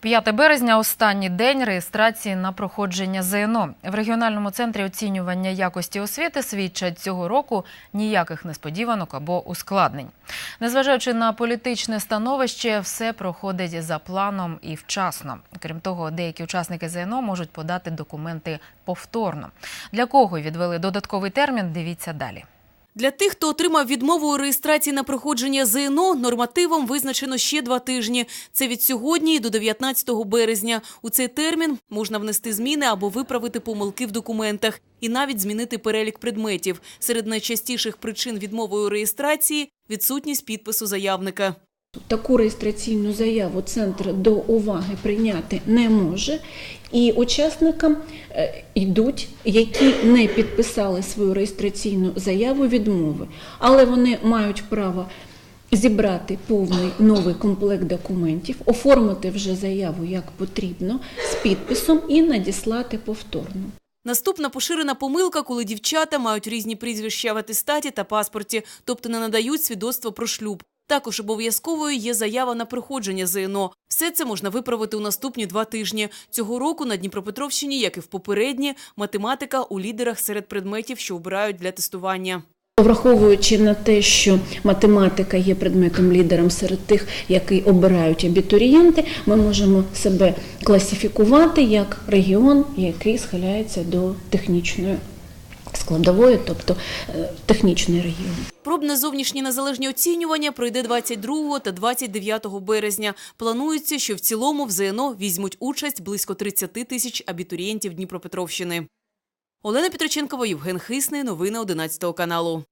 5 березня – останній день реєстрації на проходження ЗНО. В регіональному центрі оцінювання якості освіти свідчать цього року ніяких несподіванок або ускладнень. Незважаючи на політичне становище, все проходить за планом і вчасно. Крім того, деякі учасники ЗНО можуть подати документи повторно. Для кого відвели додатковий термін, дивіться далі. Для тих, хто отримав відмову у реєстрації на проходження ЗНО, нормативом визначено ще два тижні. Це від сьогодні до 19 березня. У цей термін можна внести зміни або виправити помилки в документах і навіть змінити перелік предметів. Серед найчастіших причин відмови у реєстрації – відсутність підпису заявника. Таку реєстраційну заяву центр до уваги прийняти не може, і учасникам е, йдуть, які не підписали свою реєстраційну заяву відмови, але вони мають право зібрати повний новий комплект документів, оформити вже заяву як потрібно з підписом і надіслати повторно. Наступна поширена помилка, коли дівчата мають різні прізвища в атестаті та паспорті, тобто не надають свідоцтво про шлюб. Також обов'язковою є заява на проходження ЗНО. Все це можна виправити у наступні два тижні. Цього року на Дніпропетровщині, як і в попередні, математика у лідерах серед предметів, що обирають для тестування. Враховуючи на те, що математика є предметом лідером серед тих, який обирають абітурієнти, ми можемо себе класифікувати як регіон, який схиляється до технічної складової, тобто е, технічний регіон. Пробне зовнішнє незалежне оцінювання пройде 22 та 29 березня. Планується, що в цілому в ЗНО візьмуть участь близько 30 тисяч абітурієнтів Дніпропетровщини. Олена Петроченкова, Євген Хисний. Новини 11 каналу.